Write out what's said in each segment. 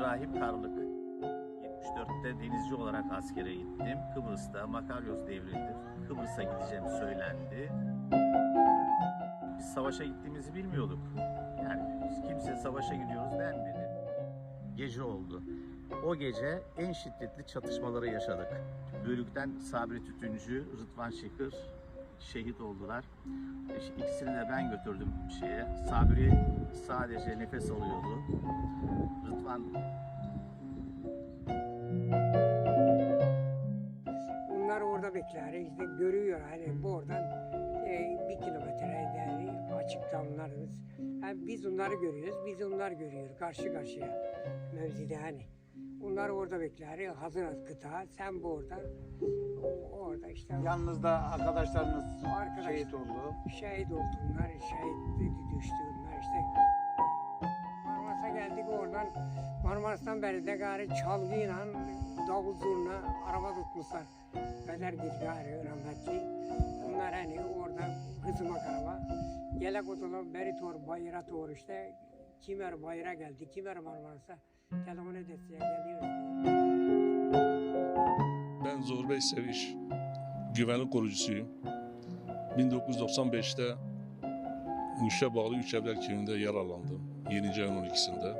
İbrahim Karlık. 74'te denizci olarak askere gittim. Kıbrıs'ta Makaryos devridir. Kıbrıs'a gideceğim söylendi. Biz savaşa gittiğimizi bilmiyorduk. Yani kimse savaşa gidiyoruz denmedi. Gece oldu. O gece en şiddetli çatışmaları yaşadık. Bölükten Sabri Tütüncü, Rıdvan Şıkır şehit oldular. İşte İkisini de ben götürdüm şeye. Sabri sadece nefes alıyordu. Rıdvan Bunlar orada bekler. İşte görüyor hani buradan e, bir kilometre yani açık damlarımız. Yani biz onları görüyoruz, biz onlar görüyor karşı karşıya mevzide hani. Onlar orada bekler. Hazır az kıta. Sen burada. o- Orada işte Yanınızda arkadaşlarınız Arkadaş- şehit oldu. şehit oldu bunlar. Şehit düştü bunlar işte. Marmaris'e geldik oradan. Marmaris'ten beri de gari çalgıyla davul zurna araba tutmuşlar. Peder git gari rahmetli. Bunlar hani orada hızımak araba. Gelek otulan beri tor bayıra tor işte. Kimer bayıra geldi, kimer Marmaris'e. Telefon edesiye geliyoruz diye. Ben Zorbey Seviş, güvenlik korucusuyum. 1995'te Muş'a bağlı Üç Evler Köyü'nde yaralandım. 7. ayın 12'sinde.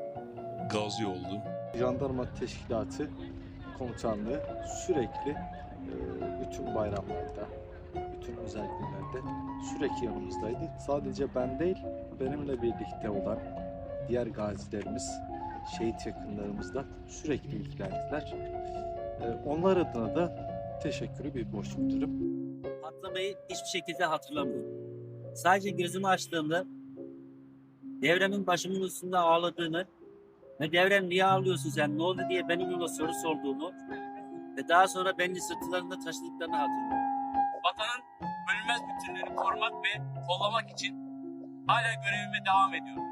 Gazi oldum. Jandarma Teşkilatı Komutanlığı sürekli e, bütün bayramlarda, bütün özel günlerde sürekli yanımızdaydı. Sadece ben değil, benimle birlikte olan diğer gazilerimiz, şehit yakınlarımız da sürekli ilgilendiler. E, Onlar adına da teşekkürü bir borçluk durum. patlamayı hiçbir şekilde hatırlamıyorum. Sadece gözümü açtığımda devremin başımın üstünde ağladığını ve devrem niye ağlıyorsun sen ne oldu diye benim ona soru sorduğumu ve daha sonra beni sırtlarında taşıdıklarını hatırlıyorum. vatanın bölünmez bütünlüğünü korumak ve kollamak için hala görevime devam ediyorum.